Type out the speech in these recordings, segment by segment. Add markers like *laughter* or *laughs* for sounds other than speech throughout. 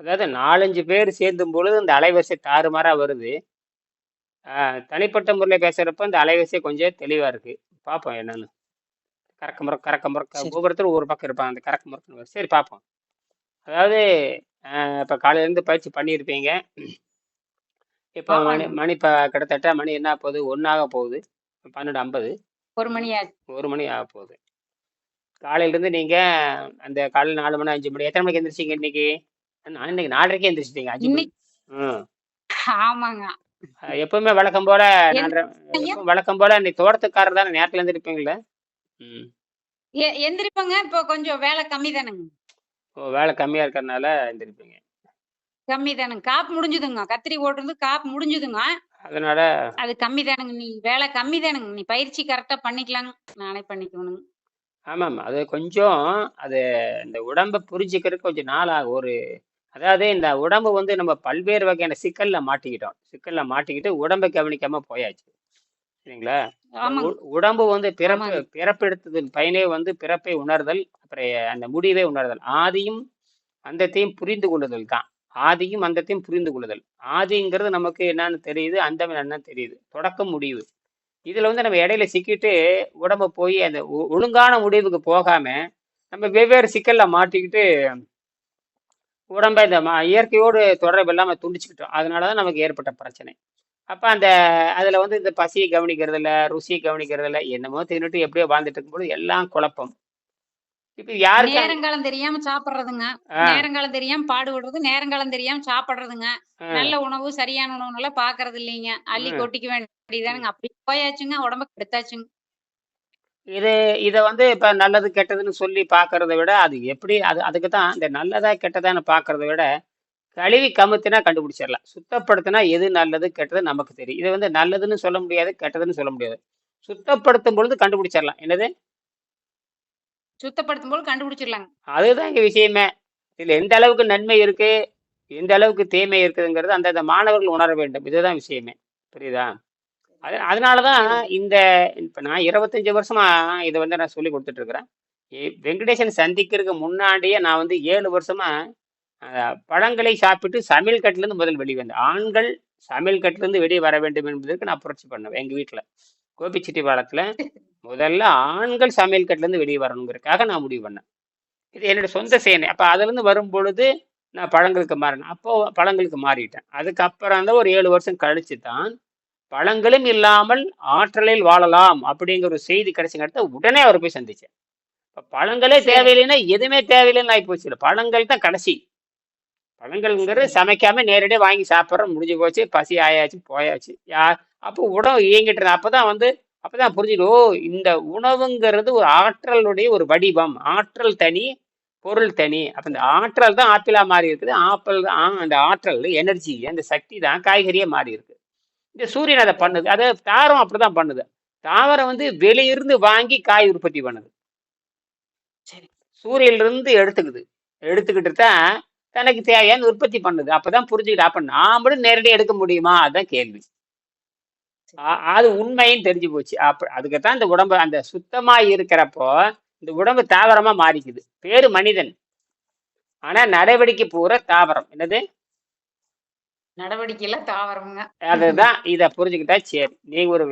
அதாவது 4, 5 பேர் சேர்ந்தும் பொழுது இந்த அலைவரிசை தாறுமாறா வருது. தனிப்பட்ட முறையில பேசுறப்ப இந்த அலைவரிசை கொஞ்சம் தெளிவா இருக்கு. பார்ப்போம் என்னன்னு. கறக்க முறக்க கறக்க முறக்க. ஒவ்வொருத்தரும் ஒவ்வொரு பக்கம் இருப்பாங்க. அந்த கறக்க வரும். சரி பார்ப்போம். அதாவது இப்ப காலையிலேருந்து பயிற்சி பண்ணியிருப்பீங்க. இப்ப மணி. மணி இப்ப கிட்டத்தட்ட மணி என்ன? 1 ஆக போகுது. 12:50 1 மணி ஆச்சு. 1 மணி ஆகப்போகுது. காலையிலேருந்து நீங்க அந்த காலையில 4 மணி, 5 மணி எத்தனை மணிக்கு எந்திரிச்சீங்க இன்னைக்கு? நான் இன்னைக்கு 4:30க்கே எந்திரிச்சிட்டீங்க. 5 மணி. இன்னைக்கு ம். ஆமாங்க. எப்பவுமே வழக்கம் போல என் 4:30 ஐயா? எப்பவும் வழக்கம் போல இன்னைக்கு தோட்டத்துக்காரர் தானே நேரத்துல எந்திரிப்பீங்கள்ல? ம். எந்திரிப்பேங்க. இப்போ கொஞ்சம் வேலை கம்மி தானங்க. ஓ! வேலை கம்மியா இருக்கறனால எந்திரிப்பீங்க. கம்மி தானங்க. காப்பு முடிஞ்சுதுங்க. கத்திரி ஓட்டுறது காப்பு முடிஞ்சுதுங்க. அதனால அது கம்மி தானங்க. நீ வேலை கம்மி தானங்க. நீ பயிற்சி கரெக்ட்டா பண்ணிக்கலாங்க. நானே பண்ணிக்குவேனுங்க. ஆமாமா. அது கொஞ்சம் அது இந்த உடம்ப புரிஞ்சுக்கிறதுக்கு கொஞ்சம் நாள் ஆகும். ஒரு அதாவது இந்த உடம்பு வந்து நம்ம பல்வேறு வகையான சிக்கல்ல மாட்டிக்கிட்டோம். சிக்கல்ல மாட்டிக்கிட்டு உடம்ப கவனிக்காம போயாச்சு. சரிங்களா? இந்த ஆமாங்க. உ உடம்பு வந்து பிறப்பு ஆமாங்க. பிறப்பெடுத்ததின் பயனே வந்து பிறப்பை உணர்தல், அப்புறம் அந்த முடிவை உணர்தல். ஆதியும் அந்தத்தையும் புரிந்து கொள்ளுதல் தான். ஆதியும் அந்தத்தையும் புரிந்து கொள்ளுதல். ஆதிங்கிறது நமக்கு என்னன்னு தெரியுது. அந்தம் என்னன்னு தெரியுது. தொடக்கம், முடிவு. இதில் வந்து நம்ம இடையில சிக்கிட்டு உடம்ப போய் அந்த ஒ ஒழுங்கான முடிவுக்கு போகாம, நம்ம வெவ்வேறு சிக்கலில் மாட்டிக்கிட்டு உடம்ப இந்த இயற்கையோடு தொடர்பு இல்லாமல் துண்டிச்சுக்கிட்டோம். அதனால தான் நமக்கு ஏற்பட்ட பிரச்சனை. அப்போ அந்த அதில் வந்து இந்த பசியை கவனிக்கிறது ருசியை ருசிய கவனிக்கிறது என்னமோ தின்னுட்டு எப்படியோ வாழ்ந்துட்டு இருக்கும்போது எல்லாம் குழப்பம். இப்ப அந்த நேரங்காலம் தெரியாம சாப்பிடுறதுங்க. நேரங்காலம் தெரியாம பாடுபடுறது. நேரங்காலம் தெரியாம சாப்பிடுறதுங்க. நல்ல உணவு, சரியான உணவுன்னெல்லாம் பார்க்கறது இல்லைங்க. அள்ளி. கொட்டிக்க. வேண்டியதானுங்க. அப்படி போயாச்சுங்க. உடம்ப கெடுத்தாச்சுங்க. இது இத வந்து இப்ப நல்லது, கெட்டதுன்னு சொல்லி பார்க்கறத விட, அது எப்படி அது அதுக்கு தான் இந்த நல்லதா, கெட்டதான்னு பார்க்கறத விட, கழுவி கமுத்தினா கண்டுபிடிச்சிடலாம். சுத்தப்படுத்தினா எது நல்லது, கெட்டது நமக்கு தெரியும். இத வந்து நல்லதுன்னு சொல்ல முடியாது, கெட்டதுன்னு சொல்ல முடியாது. சுத்தப்படுத்தும் பொழுது கண்டுபிடிச்சிடலாம். என்னது? சுத்தப்படுத்தும் போது கண்டுபிடிச்சிடலாங்க. அதுதான் இங்க விஷயமே. இதுல எந்த அளவுக்கு நன்மை இருக்கு, எந்த அளவுக்கு தீமை இருக்குதுங்கிறது அந்தந்த மாணவர்கள் உணர வேண்டும். இதுதான் விஷயமே. புரியுதா? அது அதனால தான் இந்த இப்ப நான் 25 வருஷமா இதை வந்து நான் சொல்லிக் கொடுத்துட்டு இருக்கிறேன். எ வெங்கடேசன் சந்திக்கிறதுக்கு முன்னாடியே நான் வந்து ஏழு வருஷமா பழங்களை சாப்பிட்டு சமையல் கட்டிலிருந்து முதல் வெளியே வந்தேன். ஆண்கள் சமையல் கட்டிலிருந்து வெளியே வர வேண்டும் என்பதற்கு நான் புரட்சி பண்ணேன் எங்க வீட்ல. கோபிச்செட்டிப்பாளையத்துல முதல்ல ஆண்கள் சமையல் கட்டுலேருந்து வெளிய வரணுங்கிறதுக்காக நான் முடிவு பண்ணேன். இது என்னோட சொந்த சேனை. அப்ப அதுலேருந்து வரும்பொழுது நான் பழங்களுக்கு மாறினேன். அப்போ பழங்களுக்கு மாறிட்டேன். அதுக்கப்புறம் தான் ஒரு 7 வருஷம் கழிச்சு தான், பழங்களும் இல்லாமல் ஆற்றலில் வாழலாம் அப்படிங்கிற ஒரு செய்தி கிடைச்சங்காட்டி உடனே அவர போய் சந்திச்சேன். இப்ப பழங்களே. தேவையில்லைன்னா, எதுவுமே தேவையில்லைன்னு ஆயிப்போச்சுல்ல. பழங்கள் தான் கடைசி. பழங்கள்ங்கிறது. சமைக்காம நேரடியா வாங்கி சாப்பிடுறோம். முடிஞ்சு போச்சு. பசி ஆயாச்சு, போயாச்சு. யா அப்போ உணவு இயங்கிட்டு இருந்தது. அப்பதான் வந்து அப்பதான் புரிஞ்சுக்கோ ஓ! இந்த உணவுங்கிறது ஒரு ஆற்றலுடைய ஒரு வடிவம். ஆற்றல் தனி, பொருள் தனி. அப்ப இந்த ஆற்றல் தான் ஆப்பிளா மாறி இருக்குது. ஆப்பிள் தான் அந்த ஆற்றல், எனர்ஜி, அந்த சக்தி தான் காய்கறியே மாறி இருக்கு. இந்த சூரியன் அதை பண்ணுது. அதை தாவரம் அப்படிதான் பண்ணுது. தாவரம் வந்து வெளியிருந்து வாங்கி காய் உற்பத்தி பண்ணுது. சரி. சூரியன்லேருந்து எடுத்துக்குது. எடுத்துக்கிட்டு தான் தனக்கு தேவையான உற்பத்தி பண்ணுது. அப்பதான் புரிஞ்சுக்கிட்டு அப்ப நாமளும் நேரடியாக எடுக்க முடியுமா? அதுதான் கேள்வி. அது உண்மைன்னு தெரிஞ்சு போச்சு. அப்ப அதுக்கு தான் இந்த உடம்பு அந்த சுத்தமா இருக்கிறப்போ, இந்த உடம்பு தாவரமா மாறிக்குது. பேரு மனிதன். ஆனா நடவடிக்கை பூரா தாவரம். என்னது? நடவடிக்கையில தாவரம்ங்க. அதுதான் இத புரிஞ்சுக்கிட்டா சரி. நீங்க ஒரு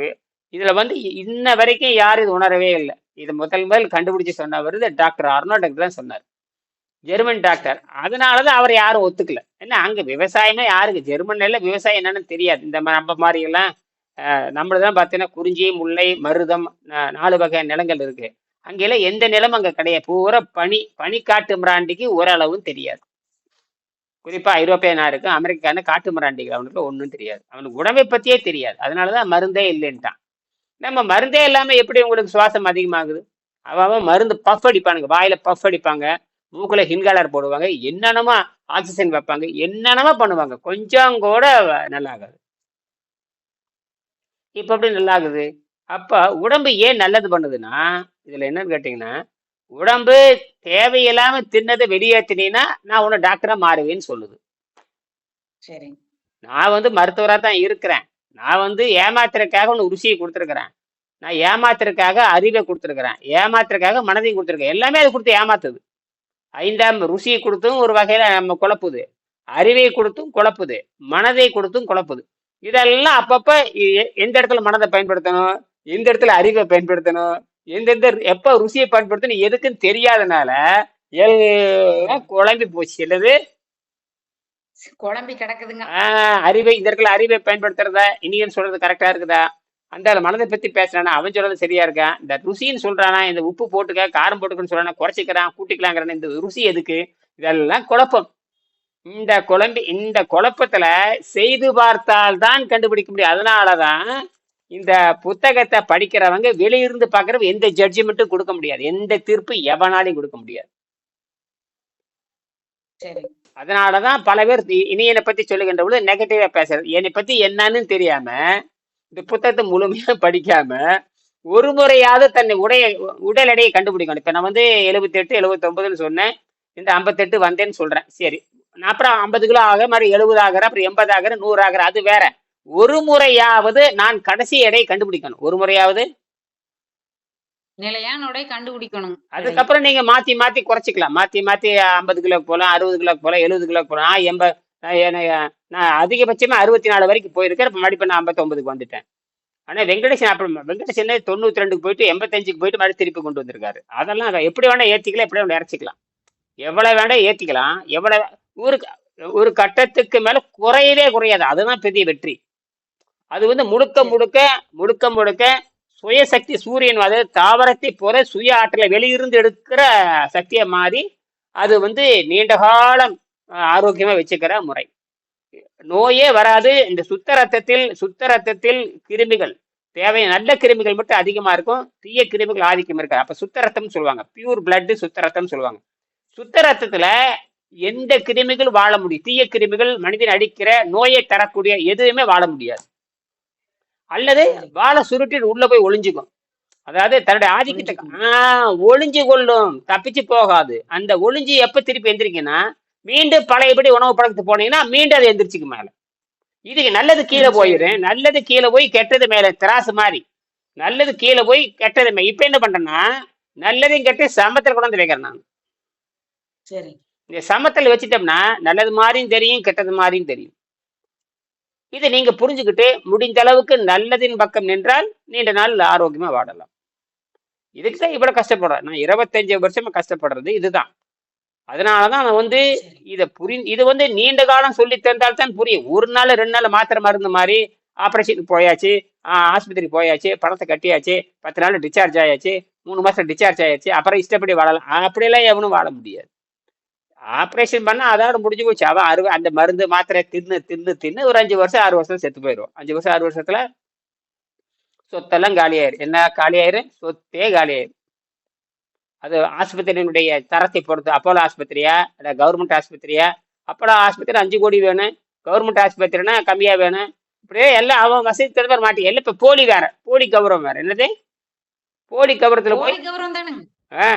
இதுல வந்து இன்ன வரைக்கும் யாரும் இது உணரவே இல்ல. இத முதல் முதல் கண்டுபிடிச்சு சொன்னவரு டாக்டர் அர்னால்ட் தான் சொன்னாரு. German doctor. அதனால தான் அவர யாரும் ஒத்துக்கல. ஏன்னா அங்க விவசாயமே யாருக்கு ஜெர்மன்ல விவசாயம் என்னன்னு தெரியாது. இந்த நம்ம மாரி எல்லாம் நம்மளதான் பார்த்தீங்கன்னா, குறிஞ்சி, முல்லை, மருதம் நாலு வகை நிலங்கள் இருக்கு. அங்கெல்லாம் எந்த நிலமும் அங்க கிடையாது. பூரா பனி. பனிக்காட்டு மிராண்டிக்கு ஓரளவும் தெரியாது. குறிப்பா ஐரோப்பிய நாடுக்கு, அமெரிக்கான்னு காட்டு மிராண்டிகள் அவனுக்கு ஒன்றும் தெரியாது. அவனுக்கு உணவை பற்றியே தெரியாது. அதனால தான் மருந்தே இல்லைன்ட்டான். நம்ம மருந்தே இல்லாமல் எப்படி உங்களுக்கு சுவாசம் அதிகமாகுது? அவன் மருந்து பஃப் அடிப்பானுங்க. வாயில பஃப் அடிப்பாங்க. மூக்குல ஹின்காலர் போடுவாங்க. என்னென்னமோ ஆக்சிஜன் வைப்பாங்க. என்னென்னமோ பண்ணுவாங்க. கொஞ்சம் கூட நல்லாகாது. இப்ப எப்படி நல்லாகுது? அப்ப உடம்பு ஏன் நல்லது பண்ணுதுன்னா, இதுல என்னன்னு கேட்டீங்கன்னா, உடம்பு தேவையில்லாம தின்னத வெளியேத்தினீன்னா, நான் உன்ன டாக்டரா மாறுவேன்னு சொல்லுது. சரிங்க. நான் வந்து மருத்துவரா தான் இருக்கிறேன். நான் வந்து ஏமாத்துறதுக்காக உனக்கு ருசிய குடுத்துருக்கிறேன். நான் ஏமாத்துறதுக்காக அறிவ குடுத்துருக்கிறேன். ஏமாத்துறதுக்காக மனதையும் குடுத்துருக்கேன். எல்லாமே அது குடுத்து ஏமாத்துது. ஐந்தாம் ருசியை கொடுத்தும் ஒரு வகையில நம்ம குழப்புது அறிவை கொடுத்தும் குழப்புது மனதை கொடுத்தும் குழப்புது இதெல்லாம் அப்பப்ப எந்த இடத்துல மனதை பயன்படுத்தணும்? எந்த இடத்துல அறிவை பயன்படுத்தணும்? எந்தெந்த எப்ப ருசியை பயன்படுத்தணும்? எதுக்குன்னு தெரியாதனால எல்லாம் குழம்பி போச்சு. இல்லது குழம்பி கிடக்குதுங்க. அறிவை இந்த இடத்துல அறிவை பயன்படுத்துறதா? இனியன் சொல்றது கரெக்டா இருக்குதா? அந்த மனதை பத்தி பேசுறானா? அவன் சொல்றது சரியா இருக்கா? இந்த ருசின்னு சொல்றானா? இந்த உப்பு போட்டுக்க காரம் போட்டுக்கன்னு சொல்றானா? குறைச்சிக்கிறான் கூட்டிக்கலாங்கிறான? இந்த ருசி எதுக்கு? இதெல்லாம் குழப்பம். இந்த குழம்பி இந்த குழப்பத்துல செய்து பார்த்தால் தான் கண்டுபிடிக்க முடியும். அதனாலதான் இந்த புத்தகத்தை படிக்கிறவங்க வெளியிருந்து பார்க்கறவங்க எந்த ஜட்ஜ்மெண்ட்டும் கொடுக்க முடியாது. எந்த தீர்ப்பு எவனாலையும் கொடுக்க முடியாது. சரி. அதனாலதான் பல பேர் இனியனை பத்தி சொல்லுகின்ற பொழுது நெகட்டிவா பேசுறது. என்னை பத்தி என்னன்னு தெரியாம இந்த புத்தகத்தை முழுமையா படிக்காம ஒரு முறையாவது தன்னை உடைய உடல் எடையை கண்டுபிடிக்கணும். இப்ப நான் வந்து எழுபத்தி எட்டு எழுபத்தி ஒன்பதுன்னு சொன்னேன். இந்த ஐம்பத்தெட்டு வந்தேன்னு சொல்றேன். சரி. அப்புறம் ஐம்பது கிலோ ஆக மாதிரி எழுபது ஆகிற அப்புறம் எண்பது ஆகிற நூறு ஆகிற அது வேற. ஒரு முறையாவது நான் கடைசி எடையை கண்டுபிடிக்கணும். ஒரு முறையாவது. நிலையான உடை கண்டுபிடிக்கணும். எடை. அதுக்கப்புறம் நீங்க மாத்தி மாத்தி குறைச்சிக்கலாம். மாத்தி மாத்தி ஐம்பது கிலோக்கு போகலாம் அறுபது கிலோக்கு போகலாம் எழுபது கிலோக்கு போகலாம் நான் எண்ப நான் அதிகபட்சமா அறுபத்தி நாலு வரைக்கும் போயிருக்கேன். இப்போ மறுபடியும் நான் ஐம்பத்தொன்பதுக்கு வந்துட்டேன். ஆனா வெங்கடேசன் அப்புறம் வெங்கடேசன் தொண்ணூத்தி ரெண்டுக்கு போயிட்டு எண்பத்தஞ்சுக்கு போயிட்டு மறுபடியும் திருப்பி கொண்டு வந்திருக்காரு. அதெல்லாம் எப்படி வேணா ஏத்திக்கலாம் எப்படி வேணா இறச்சிக்கலாம். எவ்வளவு வேணா ஏத்திக்கலாம். எவ்வளவு ஒரு ஒரு கட்டத்துக்கு மேல குறையவே குறையாது. அதுதான் பெரிய வெற்றி. அது வந்து முழுக்க முழுக்க முழுக்க முழுக்க சுயசக்தி சூரியன் அதாவது தாவரத்தை போல சுய ஆற்றலை வெளியிருந்து எடுக்கிற சக்தியை மாறி அது வந்து நீண்ட காலம் ஆரோக்கியமா வச்சுக்கிற முறை. நோயே வராது இந்த சுத்த ரத்தத்தில் சுத்த ரத்தத்தில் கிருமிகள் தேவை நல்ல கிருமிகள் மட்டும் அதிகமா இருக்கும். தீய கிருமிகள் ஆதிக்கம் இருக்காது. அப்ப சுத்த ரத்தம்னு சொல்லுவாங்க. பியூர் பிளட் சுத்த ரத்தம் சொல்லுவாங்க. சுத்த ரத்தத்துல எந்த கிருமிகள் வாழ முடியும் தீய கிருமிகள் மனிதன் அடிக்கிற நோயை தரக்கூடிய எதுவுமே வாழ முடியாது. அல்லது வாழை சுருட்டிட்டு உள்ள போய் ஒளிஞ்சுக்கும். அதாவது தன்னுடைய ஆதிக்கத்தை ஆஹ் ஒளிஞ்சு கொள்ளும் தப்பிச்சு போகாது. அந்த ஒளிஞ்சு எப்ப திருப்பி எந்திரிக்குன்னா மீண்டும் பழையபடி உணவு பழக்கத்துக்கு போனீங்கன்னா மீண்டும் அது எந்திரிச்சுக்கு மேல. இதுக்கு நல்லது கீழே போயிடும் நல்லது கீழே போய் கெட்டது மேல திராசு மாதிரி நல்லது கீழே போய் கெட்டது மே இப்ப என்ன பண்றேன்னா நல்லதையும் கெட்டு சமத்துல கொண்டு வந்து வைக்கிறேன் நான். சரி. இந்த சமத்தில் வச்சுட்டோம்னா நல்லது மாதிரியும் தெரியும் கெட்டது மாதிரியும் தெரியும். இதை நீங்க புரிஞ்சுக்கிட்டு முடிந்த அளவுக்கு நல்லதின் பக்கம் நின்றால் நீண்ட நாள் ஆரோக்கியமா வாழலாம். இதுக்கு தான் இவ்வளவு கஷ்டப்படுறேன். நான் இருபத்தஞ்சு வருஷமா கஷ்டப்படுறது இதுதான். அதனாலதான் நான் வந்து இதை புரி இது வந்து நீண்ட காலம் சொல்லி தந்தால் தான் புரியும். ஒரு நாள் ரெண்டு நாள் மாத்திரை மருந்து மாதிரி ஆப்ரேஷனுக்கு போயாச்சு ஆஸ்பத்திரிக்கு போயாச்சு பணத்தை கட்டியாச்சு பத்து நாள் டிஸ்சார்ஜ் ஆயாச்சு மூணு மாசம் டிஸ்சார்ஜ் ஆயாச்சு அப்புறம் இஷ்டப்படி வாழலாம். அப்படியெல்லாம் எவனும் வாழ முடியாது. ஆப்ரேஷன் பண்ணா அதோட முடிஞ்சு போச்சு. அவன் அறுவை அந்த மருந்து மாத்திரை தின்னு தின்னு தின்னு ஒரு அஞ்சு வருஷம் ஆறு வருஷம் செத்து போயிடும் அஞ்சு வருஷம் ஆறு வருஷத்துல சொத்தெல்லாம் காலியாயிரும் என்ன காலியாயிரும் சொத்தே காலியாயிரும் அது ஆஸ்பத்திரியினுடைய தரத்தை பொறுத்து அப்போலோ ஆஸ்பத்திரியா? இல்லை கவர்மெண்ட் ஆஸ்பத்திரியா? அப்போலோ ஆஸ்பத்திரி அஞ்சு கோடி வேணும். கவர்மெண்ட் ஆஸ்பத்திரினா கம்மியா வேணும். இப்படியே எல்லாம் அவன் வசதி தகுந்த மாதிரி மாட்டி எல்லாம் இப்போ போலி வேற போலி கௌரவம் வேற. என்னது? போலி கௌரவத்துல போய் ஆ.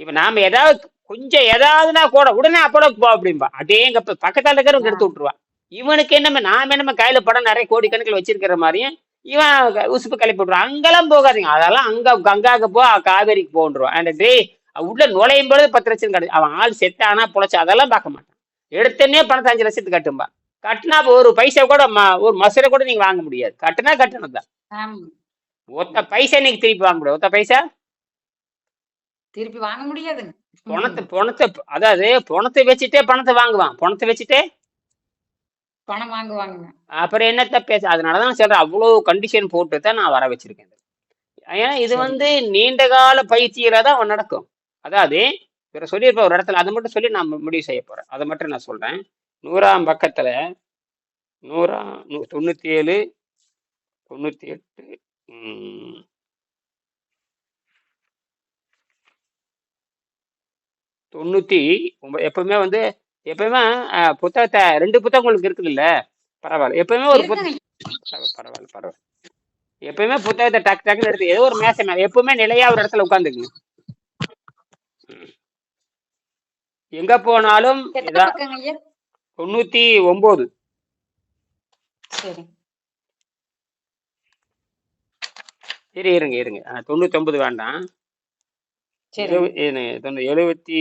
இப்ப நாம ஏதாவது கொஞ்சம் ஏதாவதுனா கூட உடனே அப்போலோக்கு போ அப்படிம்பா. அடேங்கப்ப பக்கத்தால இருக்கிறவங்க எடுத்து விட்டுருவான் இவனுக்கு என்னமோ நாம என்னமோ கையில படம் நிறைய கோடி கணக்கில் வச்சிருக்கிற மாதிரியும் இவன் உசுப்பு கிளப்பி விட்டுருவான் அங்கெல்லாம் போகாதீங்க. அதெல்லாம் அங்க கங்காக்கு போ காவேரிக்கு போன்றுவான் அந்த டேய் உள்ள நுழையும் பொழுது பத்து லட்சம் கிடைச்சு அவன் ஆள் செத்தானா பொழைச்சா அதெல்லாம் பார்க்க மாட்டான். எடுத்தனே பணத்தை அஞ்சு லட்சத்துக்கு கட்டும்பா. கட்டினா ஒரு பைசா கூட ஒரு மசுரை கூட நீங்க வாங்க முடியாது. கட்டுனா கட்டணும் தான். ஒத்த பைசா நீங்க திருப்பி வாங்க முடியாது. ஒத்த பைசா? திருப்பி வாங்க முடியாதுங்க. பணத்தை பணத்தை அதாவது பணத்தை வச்சுட்டே பணத்தை வாங்குவான். பணத்தை வச்சுட்டே? பணம் வாங்குவாங்க அப்புறம் என்னத்த பேச அதனாலதான் சொல்றேன் அவ்வளவு கண்டிஷன் போட்டு தான் நான் வர வச்சிருக்கேன். ஏன்னா இது. வந்து நீண்ட கால பயிற்சியில தான் நடக்கும். அதாவது இவரை சொல்லியிருப்ப ஒரு இடத்துல அதை மட்டும் சொல்லி நான் முடிவு செய்ய போறேன். அதை மட்டும் நான் சொல்றேன். நூறாம் பக்கத்துல நூறா நூ- தொண்ணூத்தி ஏழு தொண்ணூத்தி எட்டு தொண்ணூத்தி ஒன்பது எப்பவுமே வந்து எப்பவுமே புத்தகத்தை ரெண்டு புத்தகம் உங்களுக்கு இருக்குது இல்ல பரவாயில்ல. எப்பவுமே ஒரு புத்தகம் பரவாயில்ல பரவாயில்ல. எப்பவுமே புத்தகத்தை டக்கு டக்குன்னு எடுத்து ஏதோ ஒரு மேசை மேல எப்பவுமே நிலையா ஒரு இடத்துல உட்காந்துக்குங்க. எங்க போனாலும் தொண்ணூத்தி ஒன்பது. சரி. இரு இருங்க இருங்க. தொண்ணூத்தி ஒன்பது வேண்டாம். எழுபத்தி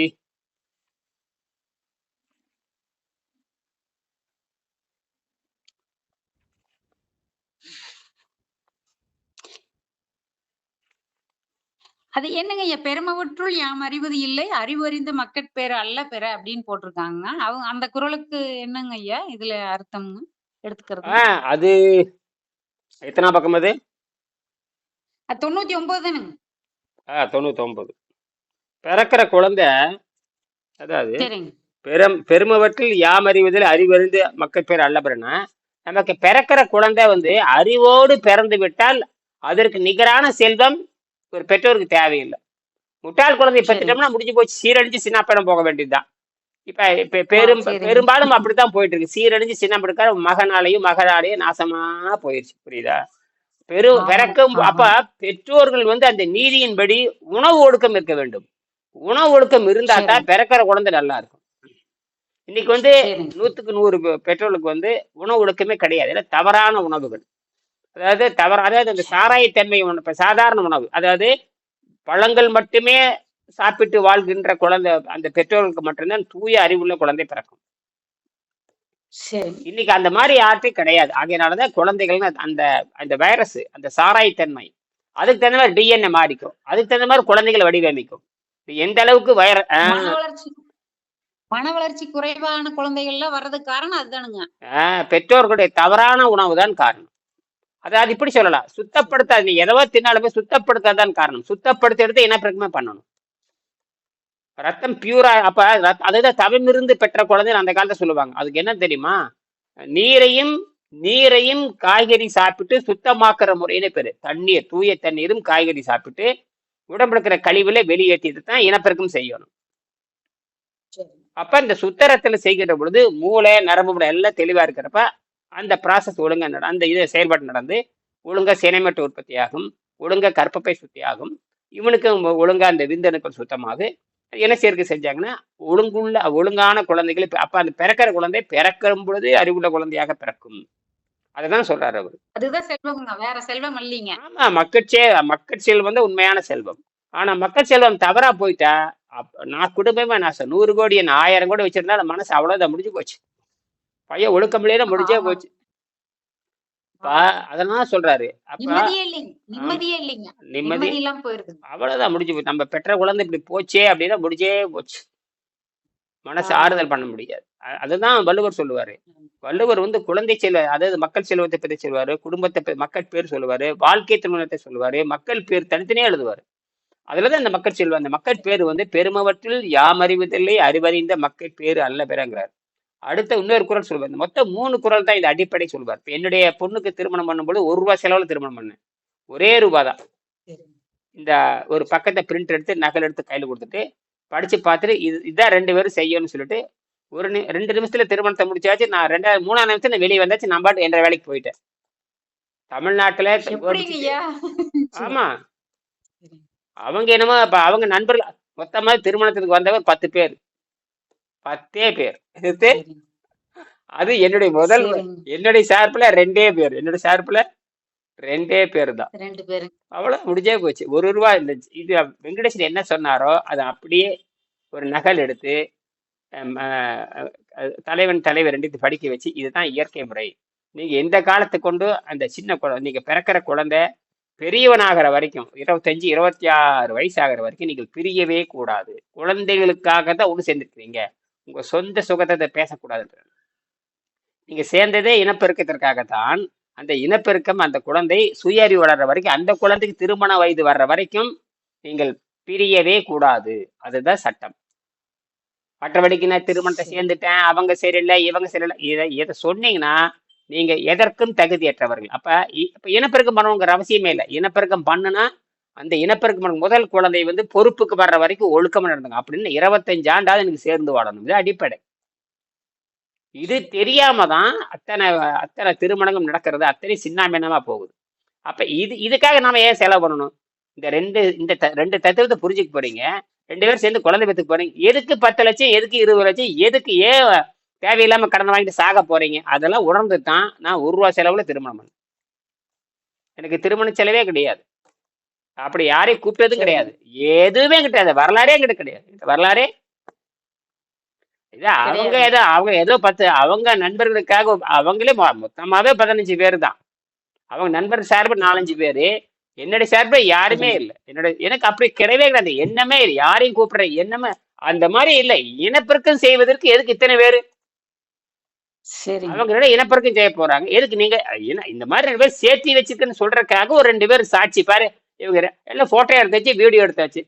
அது என்னங்க பெருமவற்றுள் யாம் அறிவது இல்லை அறிவறிந்த மக்கட்பேறு அல்ல பெற அப்படின்னு போட்டிருக்காங்க. அவங்க அந்த குறளுக்கு என்னங்க ஐயா இதுல அர்த்தம் எடுத்துக்கிறது. அது எத்தனா பக்கம் அது? தொண்ணூத்தி ஒன்பது தானுங்க. ஆ தொண்ணூத்தொன்பது பிறக்கிற குழந்தை அதாவது பெரும் பெருமவற்றில் யாம் அறிவதில் அறிவறிந்து மக்கள் பேர் அல்லபரனா நமக்கு பிறக்கிற குழந்தை வந்து அறிவோடு பிறந்து விட்டால் அதற்கு நிகரான செல்வம் ஒரு பெற்றோருக்கு தேவையில்லை. முட்டாள் குழந்தை பெற்றுட்டோம்னா முடிஞ்சு போச்சு. சீரழிஞ்சு சின்னப்படம் போக வேண்டியதுதான் இப்ப இப்ப பெரும். பெரும்பாலும் அப்படித்தான் போயிட்டு இருக்கு சீரழிஞ்சு சின்னப்படுக்க மகனாலையும் மகனாலையும் நாசமா போயிடுச்சு புரியுதா? பெரு பிறக்கும். அப்ப பெற்றோர்கள் வந்து அந்த நீதியின்படி உணவு ஒடுக்கம் இருக்க வேண்டும். உணவு ஒடுக்கம் இருந்தா தான். பிறக்கிற குழந்தை நல்லா இருக்கும். இன்னைக்கு வந்து நூத்துக்கு நூறு பெற்றோர்களுக்கு வந்து உணவு ஒழுக்கமே கிடையாது. தவறான உணவுகள். அதாவது தவற அதாவது அந்த சாராயத்தன்மை உணவு சாதாரண உணவு. அதாவது பழங்கள் மட்டுமே சாப்பிட்டு வாழ்கின்ற குழந்தை அந்த பெற்றோர்களுக்கு மட்டும்தான் தூய அறிவுள்ள குழந்தை பிறக்கும். இன்னைக்கு அந்த மாதிரி யார்ட்டையும் கிடையாது. ஆகையனாலதான் குழந்தைகள் அந்த அந்த வைரஸ் அந்த சாராயத்தன்மை அதுக்கு தகுந்த மாதிரி டிஎன்ஏ மாறிக்கும். அதுக்கு தகுந்த மாதிரி குழந்தைகளை வடிவமைக்கும். எந்த அளவுக்கு வைர மன வளர்ச்சி குறைவான குழந்தைகள்லாம் வர்றதுக்கு காரணம் அதுதானுங்க. பெற்றோர்களுடைய தவறான உணவு தான் காரணம். அதாவது இப்படி சொல்லலாம். சுத்தப்படுத்தாது நீ எதவோ தின்னாலுமே சுத்தப்படுத்தாதான் காரணம். சுத்தப்படுத்தி எடுத்து இனப்பெருக்கமே பண்ணணும்? ரத்தம் பியூரா அப்ப அதுதான் தவமிருந்து பெற்ற குழந்தை அந்த காலத்துல சொல்லுவாங்க. அதுக்கு என்ன தெரியுமா? நீரையும் நீரையும் காய்கறி சாப்பிட்டு சுத்தமாக்குற முறைன்னு பேரு. தண்ணீர் தூய தண்ணீரும் காய்கறி சாப்பிட்டு உடம்புல இருக்கிற கழிவுல வெளியேற்றிட்டு தான் இனப்பெருக்கம் செய்யணும். அப்ப இந்த சுத்தரத்துல செய்கிற பொழுது மூளை நரம்பு எல்லாம் தெளிவா இருக்கிறப்ப அந்த ப்ராசஸ் ஒழுங்கா நட அந்த இது செயல்பாடு நடந்து ஒழுங்கா சினைமட்டு உற்பத்தியாகும் ஒழுங்கா கற்பப்பை சுத்தியாகும் இவனுக்கு ஒழுங்கா அந்த விந்தணுக்கள் சுத்தமாகு என்ன சேர்க்கை செஞ்சாங்கன்னா ஒழுங்குள்ள ஒழுங்கான குழந்தைகள் இப்ப- அப்ப அந்த பிறக்கிற குழந்தை பிறக்கும் பொழுது அறிவுள்ள குழந்தையாக பிறக்கும். அதுதான் சொல்றாரு அவர். அதுதான் செல்வம்ங்க வேற செல்வம் இல்லைங்க. ஆமா மக்கட்சே மக்கட் செல்வம் வந்து உண்மையான செல்வம். ஆனா மக்கள் செல்வம் தவறா போயிட்டா நான் குடும்பமே நாசம் நூறு கோடி என்ன ஆயிரம் கோடி வச்சிருந்தா அந்த மனசு அவ்வளவுதான் முடிஞ்சு போச்சு. பையன் ஒழுக்கம் இல்லைன்னா முடிஞ்சே. போச்சு. அதனால சொல்றாரு. அப்ப நிம்மதி அவ்வளவுதான் முடிஞ்சு நம்ம பெற்ற குழந்தை இப்படி போச்சே அப்படின்னா முடிஞ்சே போச்சு. மனசு. ஆறுதல் பண்ண முடியாது. அதுதான் வள்ளுவர் சொல்லுவாரு. வள்ளுவர் வந்து குழந்தை செல்வ அதாவது மக்கள் செல்வத்தை பத்தி சொல்லுவாரு குடும்பத்தை பத்தி- மக்கள் பேர் சொல்லுவாரு வாழ்க்கை திருமணத்தை சொல்லுவாரு மக்கள் பேர் தனித்தனியே எழுதுவாரு. அதுலதான் இந்த மக்கள் செல்வம் அந்த மக்கள் பேர் வந்து பெருமவற்றில் யாம் அறிவதில்லை அறிவறிந்த மக்கள் பேர் அல்ல பெறங்கிறார் அடுத்த இன்னொரு குரல் சொல்வார் இந்த மொத்தம் மூணு குரல் தான் இது அடிப்படை சொல்வார் என்னுடைய பொண்ணுக்கு திருமணம் பண்ணும்போது ஒரு ரூபாய் செலவுல திருமணம் பண்ணேன். ஒரே ரூபாய் தான். இந்த ஒரு பக்கத்தை பிரிண்ட் எடுத்து நகல் எடுத்து கையில் கொடுத்துட்டு படிச்சு பார்த்துட்டு இது இதான் ரெண்டு பேரும் செய்யணும்னு சொல்லிட்டு ஒரு நி ரெண்டு நிமிஷத்துல திருமணத்தை முடிச்சாச்சு. நான் ரெண்டாவது மூணாவது நிமிஷத்துல வெளியே வந்தாச்சு. நான் பாட்டு என்ற வேலைக்கு போயிட்டேன். தமிழ்நாட்டுல ஆமா. அவங்க என்னமோ அவங்க நண்பர்கள் மொத்தமா திருமணத்துக்கு வந்தவர் பத்து பேர். பத்தே பேர். அது என்னுடைய முதல். என்னுடைய சார்புல ரெண்டே பேர். என்னுடைய சார்புல ரெண்டே பேர் தான் ரெண்டு பேரு. அவ்வளவு முடிஞ்சே போச்சு. ஒரு ரூபா இந்த இது வெங்கடேசன் என்ன சொன்னாரோ அதை அப்படியே ஒரு நகல் எடுத்து தலைவன் தலைவர் ரெண்டு படிக்க வச்சு இதுதான் இயற்கை முறை. நீங்க எந்த காலத்தை கொண்டு அந்த சின்ன குழந்தை நீங்க பிறக்கிற குழந்தை பெரியவனாகிற வரைக்கும் இருபத்தஞ்சு இருபத்தி ஆறு வயசு ஆகிற வரைக்கும் நீங்கள் பிரியவே கூடாது. குழந்தைகளுக்காக தான் ஒன்று சேர்ந்துருக்கிறீங்க. உங்க சொந்த சுகத்தை பேசக்கூடாது நீங்க சேர்ந்ததே இனப்பெருக்கத்திற்காக தான் அந்த இனப்பெருக்கம் அந்த குழந்தை சுய அறிவு வளர்ற வரைக்கும் அந்த குழந்தைக்கு திருமண வயது வர்ற வரைக்கும் நீங்கள் பிரியவே கூடாது. அதுதான் சட்டம். மற்றபடிக்கு நான் திருமணத்தை சேர்ந்துட்டேன் அவங்க சரியில்லை இவங்க சரியில்லை இதை இதை சொன்னீங்கன்னா நீங்க எதற்கும் தகுதியற்றவர்கள். அப்ப இ- இப்ப இனப்பெருக்கம் பண்ணணுங்கிற அவசியமே இல்லை. இனப்பெருக்கம் பண்ணுனா அந்த இனப்பெருக்கம் முதல் குழந்தை வந்து பொறுப்புக்கு வர்ற வரைக்கும் ஒழுக்கமாக நடந்தாங்க. அப்படின்னு இருபத்தஞ்சு ஆண்டாவது எனக்கு சேர்ந்து வாழணும். இது அடிப்படை. இது தெரியாம தான் அத்தனை அத்தனை திருமணங்கள் நடக்கிறது. அத்தனை சின்னாமினமா போகுது. அப்ப இது இதுக்காக நாம ஏன் செலவு பண்ணணும்? இந்த ரெண்டு இந்த த- ரெண்டு தத்துவத்தை புரிஞ்சுக்க போறீங்க. ரெண்டு பேரும் சேர்ந்து குழந்தை பெற்றுக்க போறீங்க. எதுக்கு பத்து லட்சம் எதுக்கு இருபது லட்சம் எதுக்கு ஏன் தேவையில்லாம கடன் வாங்கிட்டு சாக போறீங்க? அதெல்லாம் உணர்ந்து தான் நான் ஒரு ரூபா செலவுல திருமணம் பண்ணேன். எனக்கு திருமண செலவே கிடையாது. அப்படி யாரையும் கூப்பிட்டதும் கிடையாது. எதுவுமே கிடையாது. வரலாறே என்கிட்ட கிடையாது. வரலாறே இது அவங்க. ஏதோ அவங்க ஏதோ பத்து அவங்க நண்பர்களுக்காக அவங்களே மொத்தமாவே பதினஞ்சு பேர் தான். அவங்க நண்பர் சார்பு நாலஞ்சு பேரு. என்னுடைய சார்பில் யாருமே இல்லை. என்னோட எனக்கு அப்படி கிடையவே கிடையாது. எண்ணமே இல்லை. யாரையும் கூப்பிடுற எண்ணமே அந்த மாதிரி இல்லை. இனப்பெருக்கம் செய்வதற்கு எதுக்கு இத்தனை பேரு? சரிங்க அவங்களோட இனப்பெருக்கம் செய்ய போறாங்க. எதுக்கு நீங்க இந்த மாதிரி ரெண்டு பேர் சேர்த்தி வச்சிருக்குன்னு சொல்றதுக்காக ஒரு ரெண்டு பேர் சாட்சி. பாரு இவங்க எல்லாம் போட்டோ எடுத்தாச்சு வீடியோ எடுத்தாச்சு.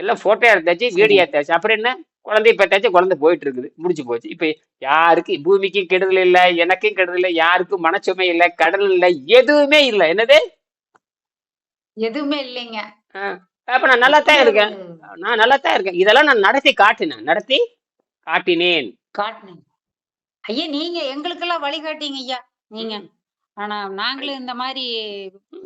எல்லாம் போட்டோ எடுத்தாச்சு வீடியோ எடுத்தாச்சு. அப்புறம் என்ன? குழந்தைய பெற்றாச்சு குழந்தை போயிட்டு இருக்குது முடிச்சு போச்சு. இப்ப யாருக்கு? பூமிக்கும் கெடுதல் இல்லை எனக்கும் கெடுதல் இல்லை யாருக்கும் மனச்சுமை இல்லை கடல் இல்லை எதுவுமே இல்லை. என்னது? எதுவுமே இல்லைங்க. அப்ப நான் நல்லா தான் இருக்கேன். நான் நல்லா தான் இருக்கேன். இதெல்லாம் நான் நடத்தி காட்டினேன். நடத்தி காட்டினேன். காட்டுனீங்க. ஐயா நீங்க எங்களுக்கெல்லாம் வழிகாட்டிங்க ஐயா. நீங்க. ஆனா நாங்களும் இந்த மாதிரி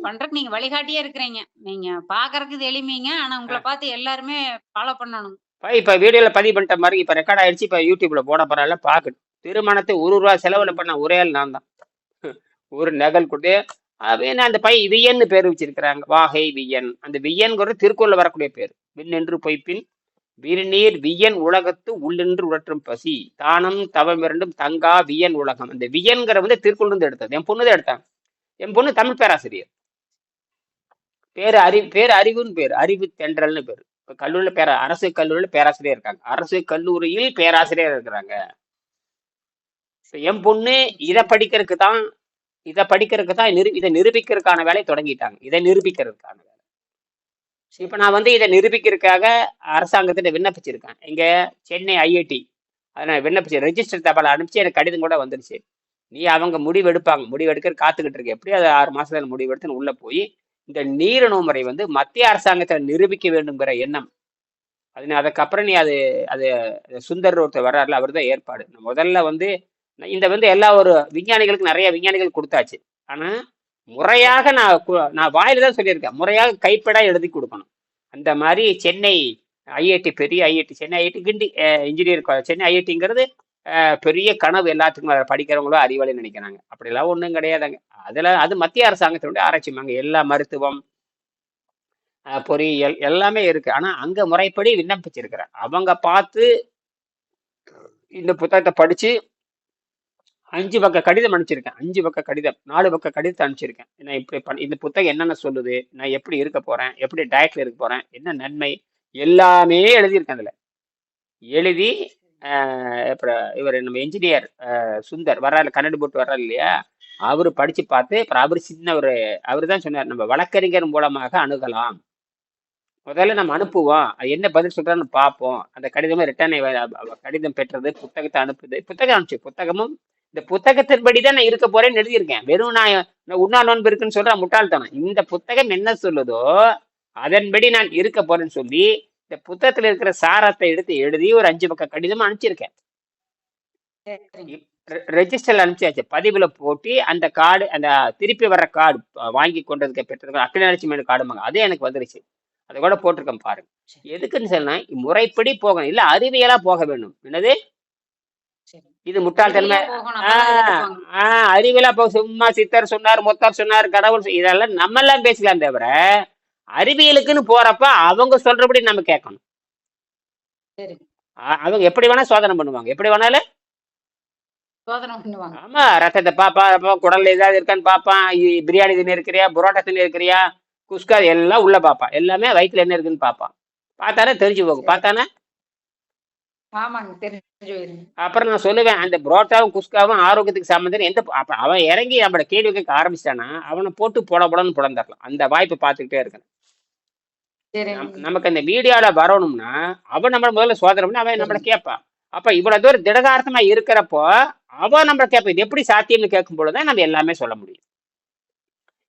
பண்றதுக்கு நீங்க வழிகாட்டியே இருக்கிறீங்க. நீங்க பாக்குறதுக்கு இது எளிமைங்க. ஆனா உங்களை பார்த்து எல்லாருமே ஃபாலோ பண்ணணும். இப்ப வீடியோல பதிவு பண்ணிட்ட மாதிரி இப்ப ரெக்கார்ட் ஆயிடுச்சு. இப்ப யூடியூப்ல போட போறால பாக்கட்டும் திருமணத்தை ஒரு ரூபா செலவுல பண்ண ஒரே ஆள் நான் தான். *laughs* ஒரு நகல் கொடுத்து அவன் அந்த பை வியன்னு பேர் வச்சிருக்கிறாங்க. வாகை வியன். அந்த வியன்கிறது திருக்குறள்ல வரக்கூடிய பேர். விண்ணென்று பொய்ப்பின் விருநீர் வியன் உலகத்து உள்ளென்று உழற்றும் பசி. தானம் தவம் இரண்டும் தங்கா வியன் உலகம். அந்த வியன்கிற வந்து திருக்குறள் எடுத்தது. என் பொண்ணு தான் எடுத்தாங்க. என் பொண்ணு தமிழ் பேராசிரியர். பேர் அறிவு பேர் அறிவுன்னு பேர். அறிவு தென்றல்னு பேர். இப்போ கல்லூரியில் பேர அரசு கல்லூரியில் பேராசிரியர் இருக்காங்க. அரசு கல்லூரியில் பேராசிரியர் இருக்கிறாங்க. இப்போ என் பொண்ணு இதை படிக்கிறதுக்கு தான் இதை படிக்கிறதுக்கு தான் நிரு இதை நிரூபிக்கிறதுக்கான வேலையை தொடங்கிட்டாங்க. இதை நிரூபிக்கிறதுக்கான இப்ப நான் வந்து இதை நிரூபிக்கிறதுக்காக அரசாங்கத்திட்ட விண்ணப்பிச்சிருக்கேன். இங்க சென்னை ஐஐடி அதை நான் விண்ணப்பிச்சு ரெஜிஸ்டர் தபால் அனுப்பிச்சு எனக்கு கடிதம் கூட வந்துருச்சு. நீ அவங்க முடிவு எடுப்பாங்க முடிவு எடுக்கிற காத்துக்கிட்டு இருக்கு. எப்படி அது ஆறு மாசத்துல முடிவு எடுத்துன்னு உள்ள போய் இந்த நீரணு முறை வந்து மத்திய அரசாங்கத்தை நிரூபிக்க வேண்டுங்கிற எண்ணம். அது நீ அதுக்கப்புறம் நீ அது அது சுந்தர் ஒருத்தர் வர்றாருல அவர் தான் ஏற்பாடு முதல்ல வந்து இந்த வந்து எல்லா ஒரு விஞ்ஞானிகளுக்கு நிறைய விஞ்ஞானிகள் கொடுத்தாச்சு. ஆனா முறையாக நான் நான் வாயில தான் சொல்லியிருக்கேன். முறையாக கைப்பட எழுதி கொடுக்கணும். அந்த மாதிரி சென்னை ஐஐடி பெரிய IIT Chennai IIT Guindy engineer Chennai ஐஐடிங்கிறது பெரிய கனவு எல்லாத்துக்கும் அதை படிக்கிறவங்களும் அறிவாளி நினைக்கிறாங்க. அப்படிலாம் ஒன்றும் கிடையாதுங்க. அதில் அது மத்திய அரசாங்கத்தினுடைய ஆராய்ச்சிமாங்க எல்லா மருத்துவம் பொறியியல் எல்லாமே இருக்கு. ஆனால் அங்கே முறைப்படி விண்ணப்பிச்சிருக்கிறேன் அவங்க பார்த்து இந்த புத்தகத்தை படித்து அஞ்சு பக்க கடிதம் அனுப்பிச்சிருக்கேன். அஞ்சு பக்க கடிதம் நாலு பக்க கடிதத்தை அனுப்பிச்சிருக்கேன். நான் இப்படி பண் இந்த புத்தகம் என்னென்ன சொல்லுது நான் எப்படி இருக்க போறேன் எப்படி டயட்டில் இருக்க போறேன் என்ன நன்மை எல்லாமே எழுதியிருக்கேன் அதுல. எழுதி ஆஹ் அப்புறம் இவர் நம்ம என்ஜினியர் சுந்தர் வர்றாரு கன்னடு போட்டு வர்றாரு இல்லையா? அவரு படிச்சு பார்த்து அப்புறம் அவர் சின்ன ஒரு அவர் தான் சொன்னார் நம்ம வழக்கறிஞர் மூலமாக அணுகலாம். முதல்ல நம்ம அனுப்புவோம். அது என்ன பதில் சொல்கிறான்னு பார்ப்போம். அந்த கடிதமே ரிட்டர்ன் கடிதம் பெற்றது புத்தகத்தை அனுப்புது புத்தகம் அனுப்பிச்சு புத்தகமும் இந்த புத்தகத்தின்படி தான் நான் இருக்க போறேன்னு எழுதியிருக்கேன். வெறும் நான் உண்ணா நோன்பு இருக்குன்னு சொல்ற முட்டாள்தனம். இந்த புத்தகம் என்ன சொல்லுதோ அதன்படி நான் இருக்க போறேன்னு சொல்லி இந்த புத்தகத்துல இருக்கிற சாரத்தை எடுத்து எழுதி ஒரு அஞ்சு பக்கம் கடிதம் அனுப்பிச்சிருக்கேன். ரெஜிஸ்டர்ல அனுப்பிச்சாச்சு. பதிவுல போட்டு அந்த கார்டு அந்த திருப்பி வர்ற கார்டு வாங்கி கொண்டதுக்கு பெற்றிருக்க அக்னிலட்சுமி கார்டுமாங்க அதே எனக்கு வந்துருச்சு. அதை கூட போட்டிருக்கேன் பாருங்க. எதுக்குன்னு சொன்னா முறைப்படி போகணும். இல்ல அறிவியலா போக வேண்டும். என்னது? இது முட்டாள்தன்மை. ஆஹ் அறிவியலா போக சும்மா சித்தர் சொன்னார் மொத்தர் சொன்னார் கடவுள் இதெல்லாம் நம்ம எல்லாம் பேசலாம் தவிர அறிவியலுக்குன்னு போறப்ப அவங்க சொல்றபடி நம்ம கேட்கணும். அவங்க எப்படி வேணா சோதனை பண்ணுவாங்க. எப்படி வேணாலும்? ஆமா ரத்தத்தை பாப்பா குடல்ல ஏதாவது இருக்கான்னு பாப்பான் பிரியாணி தின்னு இருக்கிறியா புரோட்டா தின்னு இருக்கிறியா குஸ்கா எல்லாம் உள்ள பாப்பான் எல்லாமே வயிற்றுல என்ன இருக்குன்னு பாப்பான் பார்த்தானே தெரிஞ்சு போகும். பார்த்தானே? அப்புறம் நான் சொல்லுவேன் அந்த புரோட்டாவும் குஸ்காவும் ஆரோக்கியத்துக்கு சம்மந்தம் எந்த அவன் இறங்கி நம்மள கேள்வி கேட்க ஆரம்பிச்சிட்டானா அவனை போட்டு புட புடன்னு புலந்தரலாம் அந்த வாய்ப்பை பார்த்துக்கிட்டே இருக்கணும். நமக்கு அந்த வீடியோல வரணும்னா அவன் நம்மள முதல்ல சோதனை பண்ணி அவன் நம்மள கேட்பான். அப்ப இவ்வளவு தூரம் திடகார்த்தமா இருக்கிறப்போ அவன் நம்மள கேட்பா இது எப்படி சாத்தியம்னு கேட்கும் பொழுதுதான் நம்ம எல்லாமே சொல்ல முடியும்.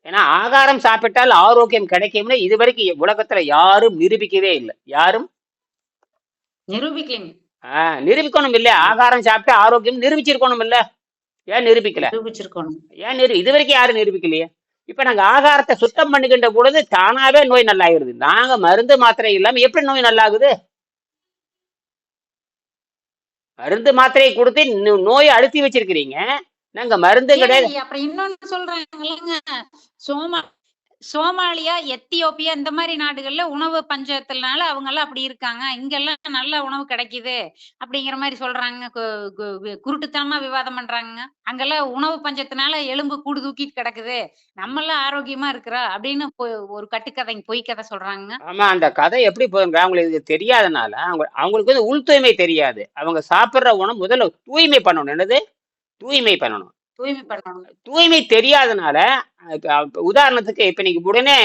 ஏன்னா ஆகாரம் சாப்பிட்டால் ஆரோக்கியம் கிடைக்கும்னு இது வரைக்கும் உலகத்துல யாரும் நிரூபிக்கவே இல்லை. யாரும்? நிரூபிக்கலைங்க. நிரூபிக்கணும் இல்ல ஆகாரம் சாப்பிட்டு ஆரோக்கியம் நிரூபிச்சிருக்கணும் இல்ல ஏன் நிரூபிக்கல? நிரூபிச்சிருக்கணும். ஏன் நிரு இது வரைக்கும் யாரும் நிரூபிக்கலையே? இப்ப நாங்க ஆகாரத்தை சுத்தம் பண்ணுகின்ற பொழுது தானாவே நோய் நல்லாயிருது. நாங்க மருந்து மாத்திரை இல்லாம எப்படி நோய் நல்லாகுது? மருந்து மாத்திரையை கொடுத்து நோயை அழுத்தி வச்சிருக்கிறீங்க. நாங்க மருந்து கிடையாது. அப்புறம் இன்னொன்னு சொல்றாங்க இல்லைங்க. சோமா சோமாலியா, எத்தியோப்பியா இந்த மாதிரி நாடுகள்ல உணவு பஞ்சத்தினால எல்லாம் அப்படி இருக்காங்க. இங்கெல்லாம் நல்ல உணவு கிடைக்குது. அப்படிங்கிற மாதிரி சொல்றாங்க. கு கு குருட்டுத்தனமா விவாதம் பண்றாங்க அங்கெல்லாம் உணவு பஞ்சத்தினால எலும்பு கூடு தூக்கிட்டு கிடக்குது. நம்ம எல்லாம் ஆரோக்கியமா இருக்கிறா அப்படின்னு பொ ஒரு கட்டுக்கதை பொய் கதை சொல்றாங்க ஆமா அந்த கதை எப்படி போதுங்க அவங்களுக்கு இது தெரியாதனால அவங்க அவங்களுக்கு வந்து உள் தூய்மை தெரியாது அவங்க சாப்பிடுற உணவு முதல்ல தூய்மை பண்ணணும் என்னது தூய்மை பண்ணணும் தூய்மை பண்ணணும். தூய்மை தெரியாதனால உதாரணத்துக்கு இப்ப நீங்க உடனே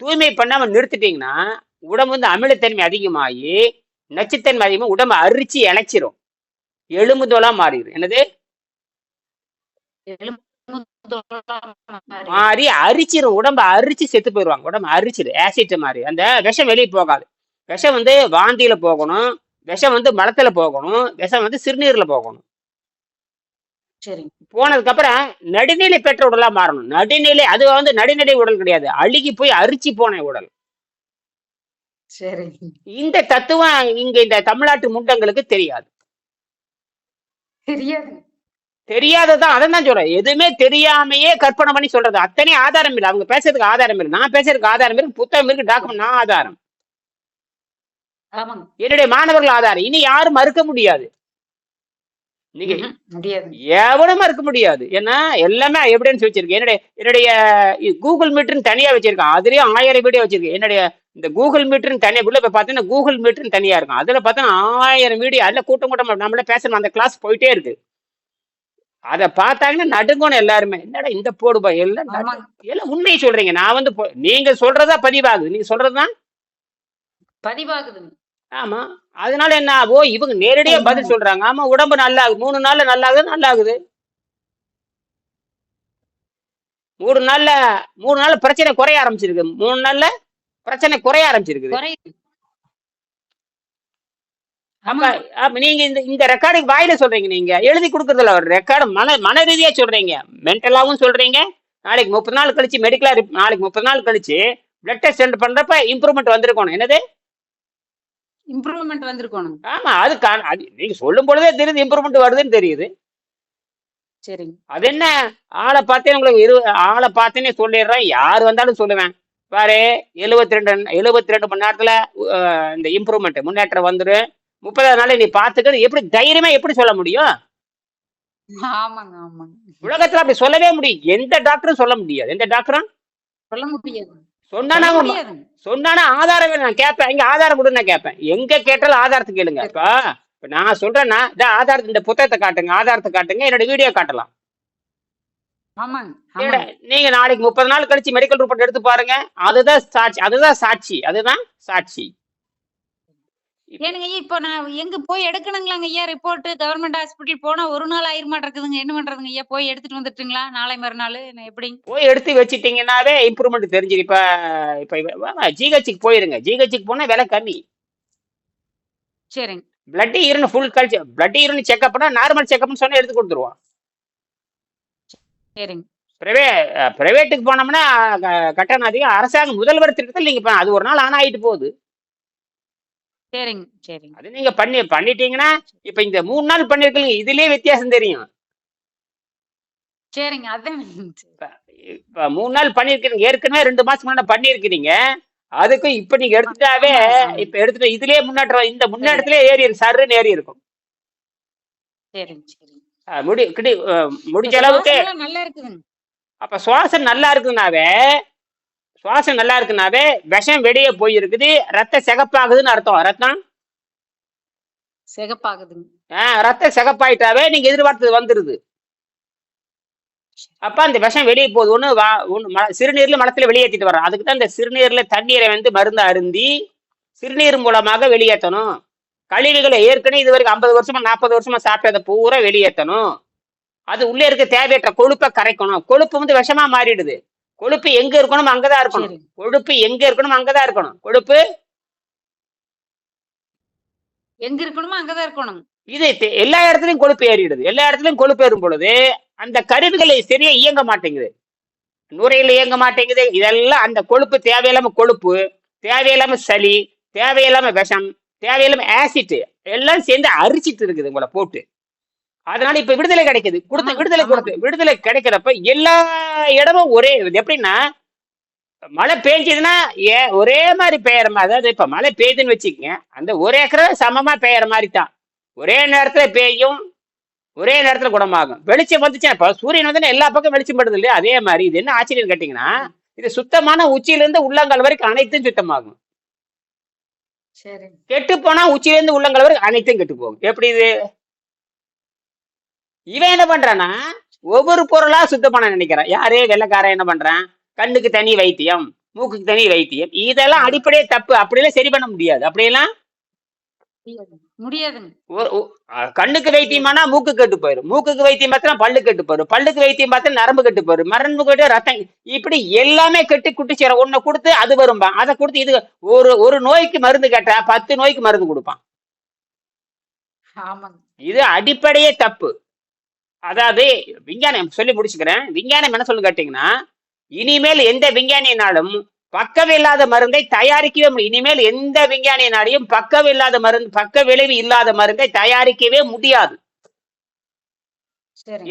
தூய்மை பண்ணாம நிறுத்திட்டீங்கன்னா உடம்பு வந்து அமிலத்தன்மை அதிகமாகி நச்சுத்தன்மை அதிகமாக உடம்பு அரிச்சு இணைச்சிரும். எலும்புதோலா மாறிடும் என்னது? மாறி. அரிச்சிரும். உடம்ப அரிச்சு செத்து போயிடுவாங்க. உடம்பு அரிச்சிரு ஆசிட் மாதிரி அந்த விஷம் வெளியே போகாது. விஷம் வந்து வாந்தியில போகணும். விஷம் வந்து மலத்துல போகணும். விஷம் வந்து சிறுநீர்ல போகணும். சரிங்க. போனதுக்கு அப்புறம் நடுநிலை பெற்ற உடலா மாறணும். நடுநிலை அது வந்து நடுநிலை உடல் கிடையாது. அழுகி போய் அரிச்சு போன உடல். சரிங்க. இந்த தத்துவம் இங்க இந்த தமிழ்நாட்டு முண்டங்களுக்கு தெரியாது. தெரியாதுங்க. தெரியாததான் அதை தான் சொல்றேன். எதுவுமே தெரியாமையே கற்பனை பண்ணி சொல்றது. அத்தனை ஆதாரம் இல்லை. அவங்க பேசுறதுக்கு ஆதாரம் இல்லை. நான் பேசுறதுக்கு ஆதாரம் இருக்கு புத்தகம் இருக்கு டாக்குமெண்ட் நான் ஆதாரம். என்னுடைய மாணவர்கள் ஆதாரம். இனி யாரும் மறுக்க முடியாது. நீங்க. எவனும் மறுக்க முடியாது. ஏன்னா எல்லாமே எவிடன்ஸ் வச்சிருக்கு என்னுடைய என்னுடைய கூகுள் மீட்டர்னு தனியா வச்சிருக்கேன். அதுலயும் ஆயிரம் வீடியோ வச்சிருக்கேன் என்னுடைய இந்த கூகுள் மீட்டர்னு தனியா உள்ள போய் பார்த்தீங்கன்னா கூகுள் மீட்டர்னு தனியா இருக்கும். அதுல பார்த்தீங்கன்னா ஆயிரம் வீடியோ அதுல கூட்டம் கூட்டம் நம்மள பேசணும் அந்த கிளாஸ் போயிட்டே இருக்கு. அதை பார்த்தாங்கன்னா நடுங்கணும் எல்லாருமே. என்னடா இந்த போடுபா எல்லாம். எல்லாம் உண்மையை சொல்றீங்க. நான் வந்து நீங்க சொல்றதா பதிவாகுது. நீங்க சொல்றதுதான்? பதிவாகுதுங்க. ஆமா. அதனால என்ன ஓ இவங்க நேரடியா பதில் சொல்றாங்க. ஆமா உடம்பு நல்லா ஆகுது மூணு நாள்ல நல்லா ஆகுது நல்லா ஆகுது மூணு நாள்ல மூணு நாள்ல பிரச்சனை குறைய ஆரம்பிச்சிருக்கு. மூணு நாள்ல பிரச்சனை குறைய. அப்ப நீங்க இந்த இந்த ரெக்கார்டுக்கு வாயில சொல்றீங்க நீங்க. எழுதி கொடுக்கறதுல ஒரு ரெக்கார்டு மன மன ரீதியா சொல்றீங்க. மென்டலாவும் சொல்றீங்க. நாளைக்கு முப்பது நாள் கழிச்சு மெடிக்கலா நாளைக்கு முப்பது நாள் கழிச்சு பிளட் டெஸ்ட் சென்ட் பண்றப்ப இம்ப்ரூவ்மெண்ட் வந்திருக்கணும். என்னது? இம்ப்ரூவ்மெண்ட் வந்திருக்கணும். ஆமா அது நீங்க சொல்லும் பொழுதே தெரியுது இம்ப்ரூவ்மெண்ட் வருதுன்னு தெரியுது. சரிங்க. அது என்ன? ஆளை பார்த்தே உங்களுக்கு இரு ஆளை பார்த்தேனே சொல்லிடுறேன். யார் வந்தாலும் சொல்லுவேன். பாரு எழுபத்தி ரெண்டு எழுபத்தி ரெண்டு மணி நேரத்துல இந்த இம்ப்ரூவ்மெண்ட் முன்னேற்றம் வந்துடும் முப்பதாவது நாள் நீ பார்த்துக்கிறது எப்படி தைரியமா எப்படி சொல்ல முடியும்? ஆமாங்க, ஆமாங்க. உலகத்துல அப்படி சொல்லவே முடியும். எந்த டாக்டரும் சொல்ல முடியாது. எந்த டாக்டரும் சொல்ல முடியாது. சொன்னானா. சொன்னானா ஆதாரம் வேணும் நான் கேட்பேன். எங்க ஆதாரம் கொடுன்னு நான் கேட்பேன். எங்க கேட்டாலும் ஆதாரத்தை கேளுங்க. இப்ப இப்ப நான் சொல்றேன்னா இந்த ஆதாரத்தை இந்த புத்தகத்தை காட்டுங்க ஆதாரத்தை காட்டுங்க என்னோட வீடியோ காட்டலாம். நீங்க நாளைக்கு முப்பது நாள் கழிச்சு மெடிக்கல் ரிப்போர்ட் எடுத்து பாருங்க. அதுதான் சாட்சி அதுதான் சாட்சி அதுதான் சாட்சி. ஏனுங்க ஐயா, இப்போ நான் எங்க போய் எடுக்கணுங்களாங்க ஐயா ரிப்போர்ட் கவர்மெண்ட் ஹாஸ்பிட்டல் போனா ஒரு நாள் ஆயிருமாட்டிருக்குதுங்க என்ன பண்றதுங்க ஐயா? போய் எடுத்துட்டு வந்துட்டுங்களா? நாளை மறுநாள் எப்படிங்க? போய் எடுத்து வச்சிட்டீங்கன்னாவே இம்ப்ரூவ்மெண்ட் தெரிஞ்சிடும் இப்ப இப்ப ஜிஹெச்சுக்கு போயிருங்க. ஜிஹெச்சுக்கு போனா விலை கம்மி. சரிங்க. பிளட் யூரின் ஃபுல் கழிச்சு பிளட் யூரின் செக்அப் பண்ணா நார்மல் செக்அப்னு சொன்னா எடுத்து கொடுத்துருவோம். சரிங்க. பிரைவே பிரைவேட்டுக்கு போனோம்னா கட்டணம் அதிகம். அரசாங்க முதல்வர் திட்டத்தில் நீங்க அது ஒரு நாள் ஆன் ஆயிட்டு போகுது. சரிங்க சரிங்க. அது நீங்க பண்ணி பண்ணிட்டீங்கன்னா இப்ப இந்த மூணு நாள் பண்ணிருக்கீங்க இதுலயே வித்தியாசம் தெரியும். சரிங்க அதான் இப்ப மூணு நாள் பண்ணிருக்கீங்க ஏற்கனவே ரெண்டு மாசம் முன்னாடி பண்ணிருக்கிறீங்க. அதுக்கும் இப்ப நீங்க எடுத்துட்டாவே. இப்ப எடுத்துட்டு இதுலயே முன்னேற்றம் இந்த முன்னேற்றத்திலே ஏறி சருன்னு ஏறி இருக்கும். முடி முடிஞ்ச அளவுக்கு அப்ப சுவாசம் நல்லா இருக்குனாவே சுவாசம் நல்லா இருக்குனாவே விஷம் வெளியே போயிருக்குது ரத்த சிகப்பாகுதுன்னு அர்த்தம். ரத்தம் சிகப்பாகுதுங்க. ஆஹ் ரத்த சிகப்பாயிட்டாவே நீங்க எதிர்பார்த்தது வந்துருது. அப்ப அந்த விஷம் வெளியே போகுது. ஒண்ணு வா ஒண்ணு சிறுநீர்ல மலத்துல வெளியேற்றிட்டு வர்றோம். அதுக்கு தான் இந்த சிறுநீர்ல தண்ணீரை வந்து மருந்து அருந்தி சிறுநீர் மூலமாக வெளியேற்றணும் கழிவுகளை ஏற்கனவே இது வரைக்கும் ஐம்பது வருஷமா நாற்பது வருஷமா சாப்பிட்டதை பூரா வெளியேற்றணும் அது உள்ளே இருக்க தேவையற்ற கொழுப்பை கரைக்கணும். கொழுப்பு வந்து விஷமா மாறிடுது. கொழுப்பு எங்க இருக்கணும் அங்கதான் இருக்கணும். கொழுப்பு எங்க இருக்கணும் அங்கதான் இருக்கணும். கொழுப்பு எங்க இருக்கணுமோ அங்கதான் இருக்கணும். இது எல்லா இடத்துலயும் கொழுப்பு ஏறிடுது. எல்லா இடத்துலயும் கொழுப்பு ஏறும் பொழுது அந்த கருவிகளை சரியா இயங்க மாட்டேங்குது. நுரையில் இயங்க மாட்டேங்குது. இதெல்லாம் அந்த கொழுப்பு தேவையில்லாம கொழுப்பு தேவையில்லாம சளி தேவையில்லாம விஷம் தேவையில்லாம ஆசிட் எல்லாம் சேர்ந்து அரிச்சிட்டு இருக்குது உங்களை போட்டு. அதனால இப்ப விடுதலை கிடைக்குது. கொடுத்த விடுதலை. கொடுத்து விடுதலை கிடைக்கிறப்ப எல்லா இடமும் ஒரே எப்படின்னா மழை பெஞ்சதுன்னா ஏ ஒரே மாதிரி பெய்யற மாதிரி அதாவது இப்ப மழை பெய்யுதுன்னு வச்சுக்கங்க. அந்த ஒரு ஏக்கரை சமமா பெய்யற மாதிரி தான் ஒரே நேரத்துல பெய்யும் ஒரே நேரத்துல குணமாகும். வெளிச்சம் வந்துச்சுன்னா இப்ப சூரியன் வந்து எல்லா பக்கம் வெளிச்சம் படுது இல்லையா? அதே மாதிரி. இது என்ன ஆச்சரியம் கேட்டீங்கன்னா இது சுத்தமான உச்சியில இருந்து உள்ளங்கால் வரைக்கும் அனைத்தும் சுத்தமாகும். சரி. கெட்டு போனா உச்சியில இருந்து உள்ளங்கால் வரைக்கும் அனைத்தும் கெட்டு போகும். எப்படி இது? இவன் என்ன பண்றான்னா ஒவ்வொரு பொருளா சுத்தம் பண்ண நினைக்கிறான். யாரு? வெள்ளைக்காரன் என்ன பண்றான்? கண்ணுக்கு தனி வைத்தியம் மூக்குக்கு தனி வைத்தியம். இதெல்லாம் அடிப்படையே தப்பு. அப்படியெல்லாம் சரி பண்ண முடியாது. அப்படியெல்லாம் கண்ணுக்கு வைத்தியமானா மூக்கு கெட்டு போயிடும் மூக்குக்கு வைத்தியம் பார்த்தா பல்லு கெட்டு போயிடும் பல்லுக்கு வைத்தியம் பார்த்தா நரம்பு கெட்டு போயிடும் மரம்பு கெட்டு ரத்தம் இப்படி எல்லாமே கெட்டு குட்டி சேர ஒன்னை கொடுத்து அது வரும்பா. அதை கொடுத்து இது ஒரு ஒரு நோய்க்கு மருந்து கேட்டா பத்து நோய்க்கு மருந்து கொடுப்பான். இது அடிப்படையே தப்பு. அதாவது விஞ்ஞானம் சொல்லி முடிச்சுக்கிறேன். விஞ்ஞானம் என்ன சொல்லு கேட்டீங்கன்னா இனிமேல் எந்த விஞ்ஞானியினாலும் பக்கம் இல்லாத மருந்தை தயாரிக்கவே முடியும். இனிமேல் எந்த விஞ்ஞானியினாலையும் பக்கம் இல்லாத மருந்து பக்க விளைவு இல்லாத மருந்தை தயாரிக்கவே முடியாது.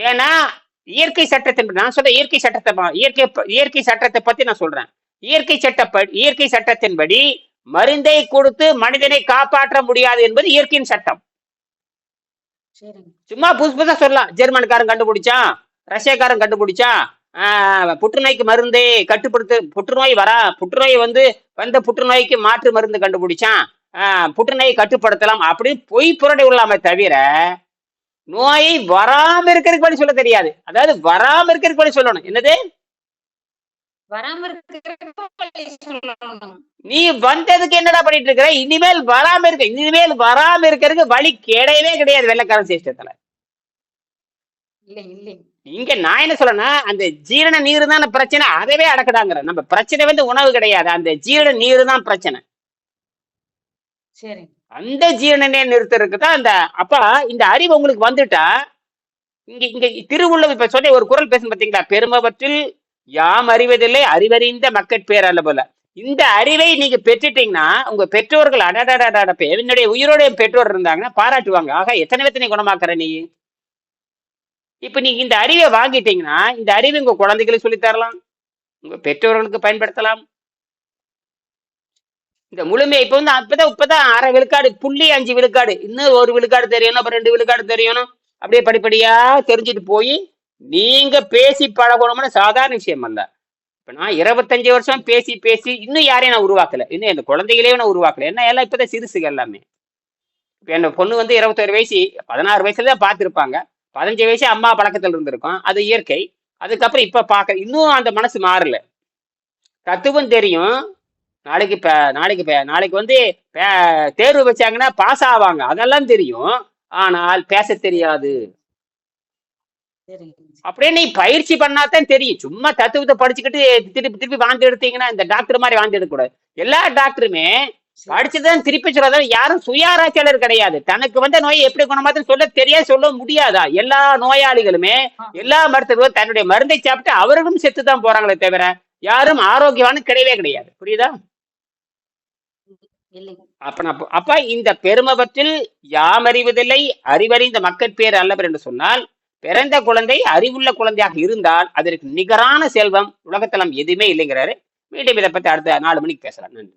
ஏன்னா இயற்கை சட்டத்தின் நான் சொல்ற இயற்கை சட்டத்தை இயற்கை இயற்கை சட்டத்தை பத்தி நான் சொல்றேன். இயற்கை சட்ட இயற்கை சட்டத்தின்படி மருந்தை கொடுத்து மனிதனை காப்பாற்ற முடியாது என்பது இயற்கையின் சட்டம். சும்மா புதுசு புதுசா சொல்லலாம். ஜெர்மன்காரன் கண்டுபிடிச்சான் ரஷ்யாக்காரன் கண்டுபிடிச்சான். புற்றுநோய்க்கு மருந்து கட்டுப்படுத்து புற்றுநோய் வரா புற்றுநோய் வந்து வந்த புற்றுநோய்க்கு மாற்று மருந்து கண்டுபிடிச்சான். புற்றுநோயை கட்டுப்படுத்தலாம் அப்படின்னு பொய் புரடை உள்ளாமே தவிர நோயை வராம இருக்கிறதுக்கு வழி சொல்ல தெரியாது. அதாவது வராம இருக்கிறதுக்கு வழி சொல்லணும். என்னது? வராம இருக்கிறதுக்கு வழி சொல்லணும். நீ வந்ததுக்கு என்னடா பண்ணிட்டு இருக்கிற இனிமேல் வராம இருக்க இனிமேல் வராம இருக்கிறதுக்கு வழி கிடையவே கிடையாது வெள்ளக்காரன் இல்லைங்க இங்க நான் என்ன சொல்றேன்னா அந்த ஜீரண நீர் தான் பிரச்சனை அதவே அடக்குடாங்கிற நம்ம பிரச்சனை வந்து உணவு கிடையாது. அந்த ஜீரண நீர் தான் பிரச்சனை. சரிங்க அந்த ஜீரண நீர் நிறுத்தறதுக்கு தான் அந்த அப்பா இந்த அறிவு உங்களுக்கு வந்துட்டா இங்க இங்க திருவுள்ளம் இப்ப சொன்ன ஒரு குரல் பேசும் பாத்தீங்களா? பெருமவற்றில் யாம் அறிவதில்லை அறிவறிந்த மக்கட் பேர் அல்ல போல. இந்த அறிவை நீங்க பெற்றுட்டீங்கன்னா உங்க பெற்றோர்கள் அடடடடட என்னுடைய உயிரோட என் பெற்றோர் இருந்தாங்கன்னா பாராட்டுவாங்க. ஆக எத்தனை எத்தனை குணமாக்குற நீ? இப்ப நீங்க இந்த அறிவை வாங்கிட்டீங்கன்னா இந்த அறிவை உங்க குழந்தைகளுக்கு சொல்லித்தரலாம் உங்க பெற்றோர்களுக்கு பயன்படுத்தலாம். இந்த முழுமை இப்ப வந்து அப்பதான் இப்பதான் அரை விழுக்காடு புள்ளி அஞ்சு விழுக்காடு இன்னும் ஒரு விழுக்காடு தெரியணும் அப்புறம் ரெண்டு விழுக்காடு தெரியணும். அப்படியே படிப்படியா தெரிஞ்சுட்டு போய் நீங்க பேசி பழகணும்னு சாதாரண விஷயம் அல்ல. இப்போ நான் இருபத்தஞ்சு வருஷம் பேசி பேசி இன்னும் யாரையும் நான் உருவாக்கல. இன்னும் இந்த குழந்தைகளையும் நான் உருவாக்கல. என்ன எல்லாம் இப்பதான் சிறுசுகள் எல்லாமே. இப்போ என் பொண்ணு வந்து இருபத்தொரு வயசு பதினாறு வயசுல தான் பார்த்துருப்பாங்க. பதினஞ்சு வயசு அம்மா பழக்கத்தில் இருந்திருக்கும். அது இயற்கை. அதுக்கப்புறம் இப்போ பார்க்க இன்னும் அந்த மனசு மாறல. தத்துவம் தெரியும். நாளைக்கு இப்போ நாளைக்கு இப்போ நாளைக்கு வந்து பே- தேர்வு வச்சாங்கன்னா பாஸ் ஆவாங்க. அதெல்லாம் தெரியும். ஆனால் பேச தெரியாது. அப்படியே நீ பயிற்சி பண்ணாதான் தெரியும். சும்மா தத்துவத்தை படிச்சுக்கிட்டு திருப்பி திருப்பி வாந்தி எடுத்தீங்கன்னா இந்த டாக்டர் மாதிரி வாந்தி எடுக்கக்கூடாது. எல்லா டாக்டருமே. படிச்சுதான் திருப்பி சொல்றதா யாரும் சுயாராய்ச்சியாளர் கிடையாது. தனக்கு வந்த நோயை எப்படி குணமாத்துன்னு சொல்ல தெரியாது சொல்ல முடியாதா? எல்லா நோயாளிகளுமே. எல்லா மருத்துவரும் தன்னுடைய மருந்தை சாப்பிட்டு அவர்களும் செத்து தான் போறாங்களே தவிர யாரும் ஆரோக்கியமான கிடையவே கிடையாது. புரியுதா? அப்ப அப்ப- இந்த பெருமவற்றில் யாம் அறிவதில்லை அறிவறிந்த மக்கட்பேர் அல்லவர் என்று சொன்னால் பிறந்த குழந்தை அறிவுள்ள குழந்தையாக இருந்தால் அதற்கு நிகரான செல்வம். உலகத்தலம் எதுவுமே இல்லைங்கிறாரு. மீண்டும் இதை பத்தி அடுத்த நாலு மணிக்கு பேசலாம். நன்றி.